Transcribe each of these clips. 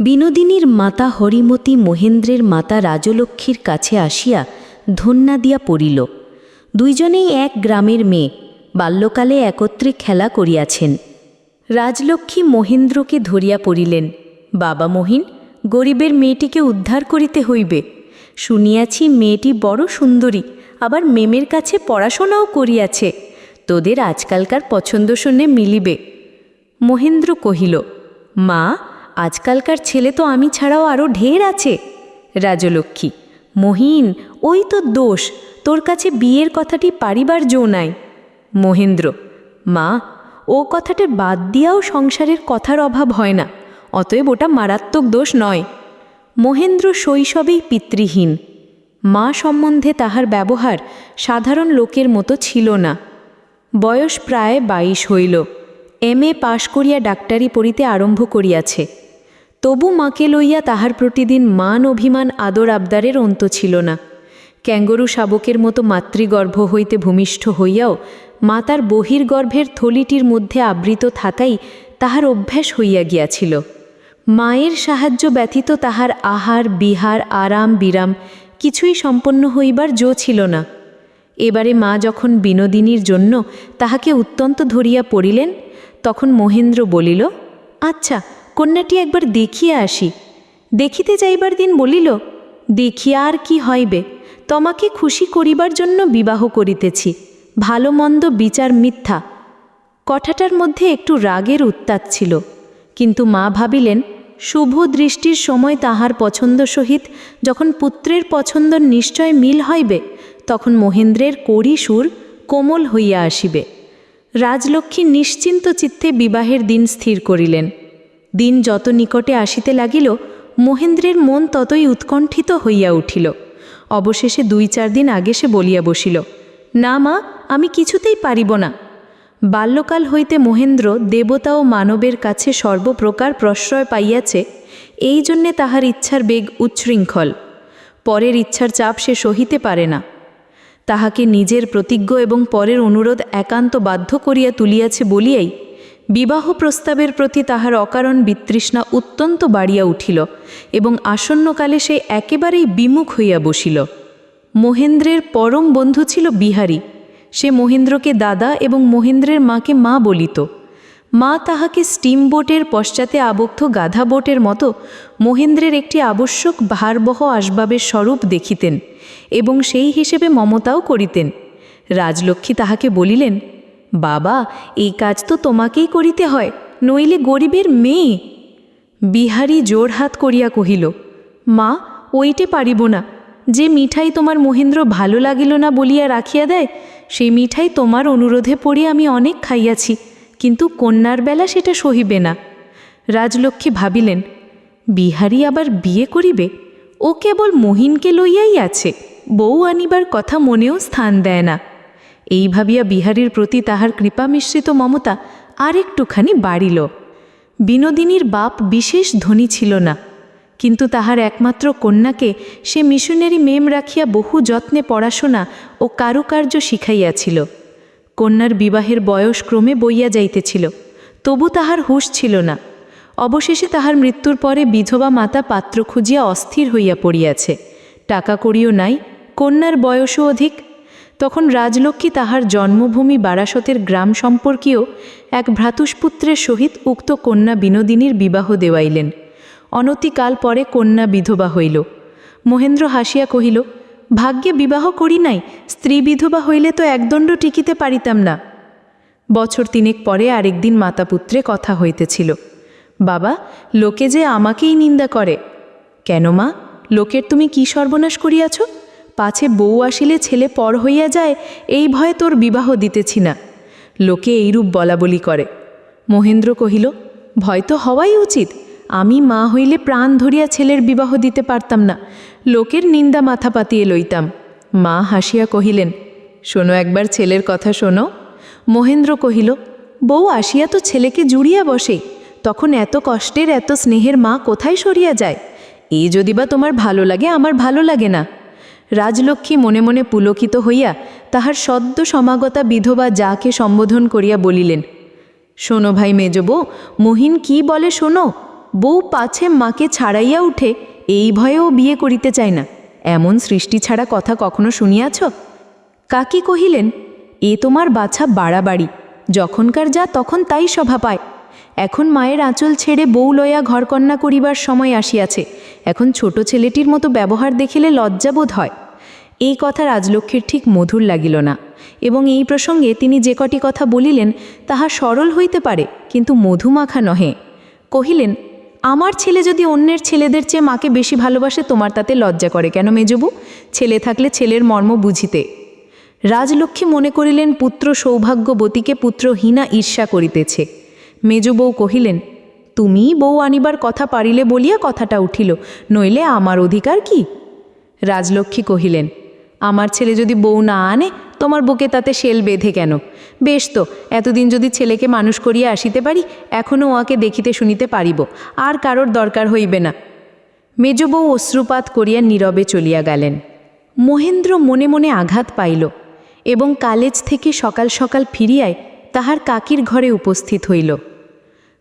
বিনোদিনীর মাতা হরিমতী মহেন্দ্রের মাতা রাজলক্ষ্মীর কাছে আসিয়া ধন্যা দিয়া পড়িল। দুইজনেই এক গ্রামের মেয়ে, বাল্যকালে একত্রে খেলা করিয়াছেন। রাজলক্ষ্মী মহেন্দ্রকে ধরিয়া পড়িলেন, বাবা মহিন, গরিবের মেয়েটিকে উদ্ধার করিতে হইবে। শুনিয়াছি মেয়েটি বড় সুন্দরী, আবার মেমের কাছে পড়াশোনাও করিয়াছে। তোদের আজকালকার পছন্দ শুনে মিলিবে। মহেন্দ্র কহিল, মা আজকালকার ছেলে তো আমি ছাড়াও আরও ঢের আছে। রাজলক্ষ্মী, মহিন, ওই তো দোষ, তোর কাছে বিয়ের কথাটি পারিবার জো নাই। মহেন্দ্র, মা, ও কথাটা বাদ দিয়াও সংসারের কথার অভাব হয় না, অতএব ওটা মারাত্মক দোষ নয়। মহেন্দ্র শৈশবেই পিতৃহীন। মা সম্বন্ধে তাহার ব্যবহার সাধারণ লোকের মতো ছিল না। বয়স প্রায় বাইশ হইল। এম এ পাশ করিয়া ডাক্তারি পড়িতে আরম্ভ করিয়াছে। তবু মাকে লইয়া তাহার প্রতিদিন মান, অভিমান, আদর, আবদারের অন্ত ছিল না। ক্যাঙ্গরু শাবকের মতো মাতৃগর্ভ হইতে ভূমিষ্ঠ হইয়াও মাতার বহির্গর্ভের থলিটির মধ্যে আবৃত থাকাই তাহার অভ্যাস হইয়া গিয়াছিল। মায়ের সাহায্য ব্যতীত তাহার আহার, বিহার, আরাম, বিরাম কিছুই সম্পন্ন হইবার জো ছিল না। এবারে মা যখন বিনোদিনীর জন্য তাহাকে অত্যন্ত ধরিয়া পড়িলেন, তখন মহেন্দ্র বলিল আচ্ছা কন্যাটি একবার দেখিয়া আসি। দেখিতে যাইবার দিন বলিল দেখিয়া আর কি হইবে। তোমাকে খুশি করিবার জন্য বিবাহ করিতেছি। ভালো মন্দ বিচার মিথ্যা। কথাটার মধ্যে একটু রাগের উত্তাপ ছিল। কিন্তু মা ভাবিলেন, শুভ দৃষ্টির সময় তাহার পছন্দ সহিত যখন পুত্রের পছন্দ নিশ্চয় মিল হইবে, তখন মহেন্দ্রের কড়ি সুর কোমল হইয়া আসিবে। রাজলক্ষ্মী নিশ্চিন্ত চিত্তে বিবাহের দিন স্থির করিলেন। দিন যত নিকটে আসিতে লাগিল, মহেন্দ্রের মন ততই উৎকণ্ঠিত হইয়া উঠিল। অবশেষে দুই চার দিন আগে সে বলিয়া বসিল, না মা, আমি কিছুতেই পারিব না। বাল্যকাল হইতে মহেন্দ্র দেবতা ও মানবের কাছে সর্বপ্রকার প্রশ্রয় পাইয়াছে, এই জন্যে তাহার ইচ্ছার বেগ উচ্ছৃঙ্খল। পরের ইচ্ছার চাপ সে সহিতে পারে না। তাহাকে নিজের প্রতিজ্ঞ এবং পরের অনুরোধ একান্ত বাধ্য করিয়া তুলিয়াছে বলিয়াই বিবাহ প্রস্তাবের প্রতি তাহার অকারণ বিতৃষ্ণা অত্যন্ত বাড়িয়া উঠিল এবং আসন্নকালে সে একেবারেই বিমুখ হইয়া বসিল। মহেন্দ্রের পরম বন্ধু ছিল বিহারী। সে মহেন্দ্রকে দাদা এবং মহেন্দ্রের মাকে মা বলিত। মা তাহাকে স্টিম বোটের পশ্চাতে আবদ্ধ গাধা বোটের মতো মহেন্দ্রের একটি আবশ্যক ভারবহ আসবাবের স্বরূপ দেখিতেন এবং সেই হিসেবে মমতাও করিতেন। রাজলক্ষ্মী তাহাকে বলিলেন বাবা, এই কাজ তো তোমাকেই করিতে হয়, নইলে গরিবের মেয়ে। বিহারী জোড়হাত করিয়া কহিল, মা, ওইটে পারিব না, যে মিঠাই তোমার মহেন্দ্র ভালো লাগিল না বলিয়া রাখিয়া দেয় সেই মিঠাই তোমার অনুরোধে পড়ে আমি অনেক খাইয়াছি, কিন্তু কন্যার বেলা সেটা সহিবে না। রাজলক্ষ্মী ভাবিলেন, বিহারি আবার বিয়ে করিবে? ও কেবল মহিনকে লইয়াই আছে, বউ আনিবার কথা মনেও স্থান দেয় না। এই ভাবিয়া বিহারীর প্রতি তাহার কৃপা মিশ্রিত মমতা আরেকটুখানি বাড়িল। বিনোদিনীর বাপ বিশেষ ধনী ছিল না, কিন্তু তাহার একমাত্র কন্যাকে সে মিশনারি মেম রাখিয়া বহু যত্নে পড়াশোনা ও কারুকার্য শিখাইয়াছিল। কন্যার বিবাহের বয়স ক্রমে বইয়া যাইতেছিল, তবু তাহার হুঁশ ছিল না। অবশেষে তাহার মৃত্যুর পরে বিধবা মাতা পাত্র খুঁজিয়া অস্থির হইয়া পড়িয়াছে। টাকা করিও নাই, কন্যার বয়সও অধিক তখন রাজলক্ষ্মী তাহার জন্মভূমি বারাসতের গ্রাম সম্পর্কীয় এক ভ্রাতুষ্পুত্রের সহিত উক্ত কন্যা বিনোদিনীর বিবাহ দেওয়াইলেন। অনতিকাল পরে কন্যা বিধবা হইল। মহেন্দ্র হাসিয়া কহিল, ভাগ্যে বিবাহ করি নাই, স্ত্রী বিধবা হইলে তো একদণ্ড টিকিতে পারিতাম না। বছর তিনেক পরে আরেকদিন মাতাপুত্রে কথা হইতেছিল। বাবা, লোকে যে আমাকেই নিন্দা করে। কেন মা, লোকের তুমি কি সর্বনাশ করিয়াছ? পাছে বউ আসিলে ছেলে পর হইয়া যায়, এই ভয়ে তোর বিবাহ দিতেছি না। লোকে এইরূপ বলা বলি করে। মহেন্দ্র কহিল, ভয় তো হওয়াই উচিত। আমি মা হইলে প্রাণ ধরিয়া ছেলের বিবাহ দিতে পারতাম না। লোকের নিন্দা মাথা পাতিয়ে লইতাম। মা হাসিয়া কহিলেন, শোনো একবার ছেলের কথা শোনো। মহেন্দ্র কহিল, বউ আসিয়া তো ছেলেকে জুড়িয়া বসে, তখন এত কষ্টের, এত স্নেহের মা কোথায় সরিয়া যায়? এই যদি বা তোমার ভালো লাগে, আমার ভালো লাগে না। রাজলক্ষ্মী মনে মনে পুলকিত হইয়া তাহার সদ্য সমাগতা বিধবা যাকে সম্বোধন করিয়া বলিলেন, শোনো ভাই মেজবো, মহিন কি বলে শোনো? বউ পাছে মাকে ছাড়াইয়া উঠে এই ভয়েও বিয়ে করিতে চায় না। এমন সৃষ্টি ছাড়া কথা কখনো শুনিয়াছ? কাকি কহিলেন, এ তোমার বাছা বাড়াবাড়ি, যখনকার যা তখন তাই সভা পায়। এখন মায়ের আঁচল ছেড়ে বউ লয়া ঘরকন্যা করিবার সময় আসিয়াছে। এখন ছোট ছেলেটির মতো ব্যবহার দেখিলে লজ্জাবোধ হয়। এই কথা রাজলক্ষ্মীর ঠিক মধুর লাগিল না এবং এই প্রসঙ্গে তিনি যে কটি কথা বলিলেন তাহা সরল হইতে পারে, কিন্তু মধুমাখা নহে। কহিলেন, আমার ছেলে যদি অন্যের ছেলেদের চেয়ে মাকে বেশি ভালোবাসে, তোমার তাতে লজ্জা করে কেন মেজবু? ছেলে থাকলে ছেলের মর্ম বুঝিতে। রাজলক্ষ্মী মনে করিলেন, পুত্র সৌভাগ্যবতীকে পুত্রহীনা ঈর্ষা করিতেছে। মেজ বউ কহিলেন, তুমি বউ আনিবার কথা পারিলে বলিয়া কথাটা উঠিল, নইলে আমার অধিকার কি? রাজলক্ষ্মী কহিলেন, আমার ছেলে যদি বউ না আনে, তোমার বুকে তাতে শেল বেঁধে কেন? বেশ তো, এতদিন যদি ছেলেকে মানুষ করিয়া আসিতে পারি এখনও ওয়াকে দেখিতে শুনিতে পারিব, আর কারোর দরকার হইবে না। মেজ বউ অশ্রুপাত করিয়া নীরবে চলিয়া গেলেন। মহেন্দ্র মনে মনে আঘাত পাইল এবং কালেজ থেকে সকাল সকাল ফিরিয়ায় তাহার কাকির ঘরে উপস্থিত হইল।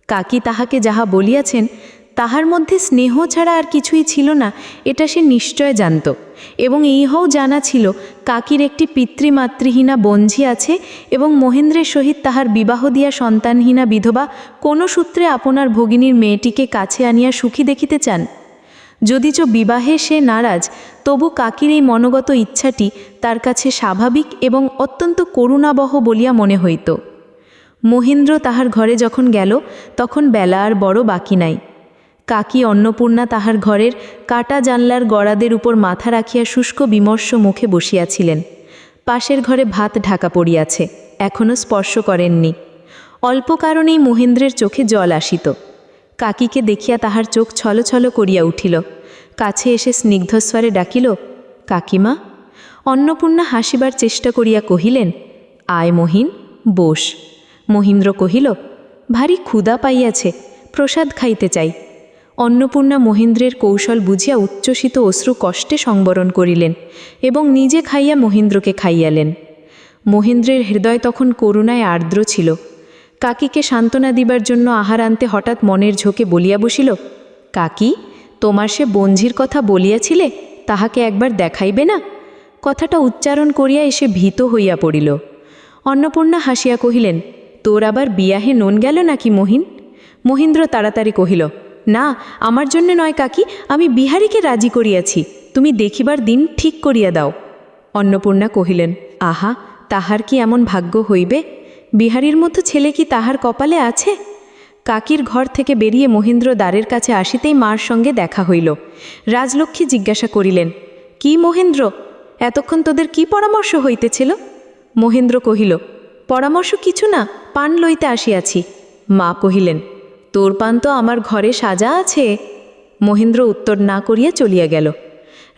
কাকি তাহাকে যাহা বলিয়াছেন, তাহার মধ্যে স্নেহ ছাড়া আর কিছুই ছিল না, এটা সে নিশ্চয় জানত। এবং ইহাও জানা ছিল, কাকির একটি পিতৃমাতৃহীনা বঞ্ঝি আছে এবং মহেন্দ্রের সহিত তাহার বিবাহ দিয়া সন্তানহীনা বিধবা কোনো সূত্রে আপনার ভগিনীর মেয়েটিকে কাছে আনিয়া সুখী দেখিতে চান? যদিচ বিবাহে সে নারাজ, তবু কাকির এই মনোগত ইচ্ছাটি তার কাছে স্বাভাবিক এবং অত্যন্ত করুণাবহ বলিয়া মনে হইত। মহেন্দ্র তাহার ঘরে যখন গেল, তখন বেলা আর বড় বাকি নাই। কাকি অন্নপূর্ণা তাহার ঘরের কাটা জানলার গড়াদের উপর মাথা রাখিয়া শুষ্ক বিমর্ষ মুখে বসিয়াছিলেন। পাশের ঘরে ভাত ঢাকা পড়িয়াছে এখনও স্পর্শ করেননি। অল্প কারণেই মহেন্দ্রের চোখে জল আসিত। কাকিকে দেখিয়া তাহার চোখ ছলছল করিয়া উঠিল। কাছে এসে স্নিগ্ধস্বরে ডাকিল, কাকিমা? অন্নপূর্ণা হাসিবার চেষ্টা করিয়া কহিলেন, আয় মহিন, বোস। মহিন্দ্র কহিল, ভারী ক্ষুধা পাইয়াছে, প্রসাদ খাইতে চাই। অন্নপূর্ণা মহেন্দ্রের কৌশল বুঝিয়া উচ্ছ্বসিত অশ্রু কষ্টে সংবরণ করিলেন এবং নিজে খাইয়া মহেন্দ্রকে খাইয়ালেন। মহেন্দ্রের হৃদয় তখন করুণায় আর্দ্র ছিল। কাকিকে সান্ত্বনা দিবার জন্য আহার আনতে হঠাৎ মনের ঝোঁকে বলিয়া বসিল, কাকি, তোমার সে বঞ্ঝির কথা বলিয়াছিলে, তাহাকে একবার দেখাইবে না? কথাটা উচ্চারণ করিয়া এসে ভীত হইয়া পড়িল। অন্নপূর্ণা হাসিয়া কহিলেন তোর আবার বিয়াহে নন গেল নাকি মহিন? মহেন্দ্র তাড়াতাড়ি কহিল, না, আমার জন্য নয় কাকি, আমি বিহারীকে রাজি করিয়াছি। তুমি দেখিবার দিন ঠিক করিয়া দাও। অন্নপূর্ণা কহিলেন, আহা, তাহার কি এমন ভাগ্য হইবে? বিহারীর মতো ছেলে কি তাহার কপালে আছে? কাকির ঘর থেকে বেরিয়ে মহেন্দ্র দ্বারের কাছে আসিতেই মার সঙ্গে দেখা হইল। রাজলক্ষ্মী জিজ্ঞাসা করিলেন, কি মহেন্দ্র, এতক্ষণ তোদের কি পরামর্শ হইতেছিল? মহেন্দ্র কহিল পরামর্শ কিছু না, পান লইতে আসিয়াছি। মা কহিলেন, তোর পান তো আমার ঘরে সাজা আছে? মহেন্দ্র উত্তর না করিয়া চলিয়া গেল।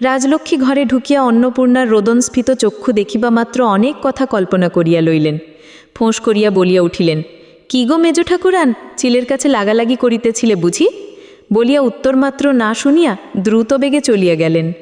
রাজলক্ষ্মী ঘরে ঢুকিয়া অন্নপূর্ণার রোদনস্ফীত চক্ষু দেখিবা মাত্র অনেক কথা কল্পনা করিয়া লইলেন। ফোঁস করিয়া বলিয়া উঠিলেন, কি গো মেজ ঠাকুরান, চিলের কাছে লাগালাগি করিতেছিলে বুঝি? বলিয়া উত্তর মাত্র না শুনিয়া দ্রুত বেগে চলিয়া গেলেন।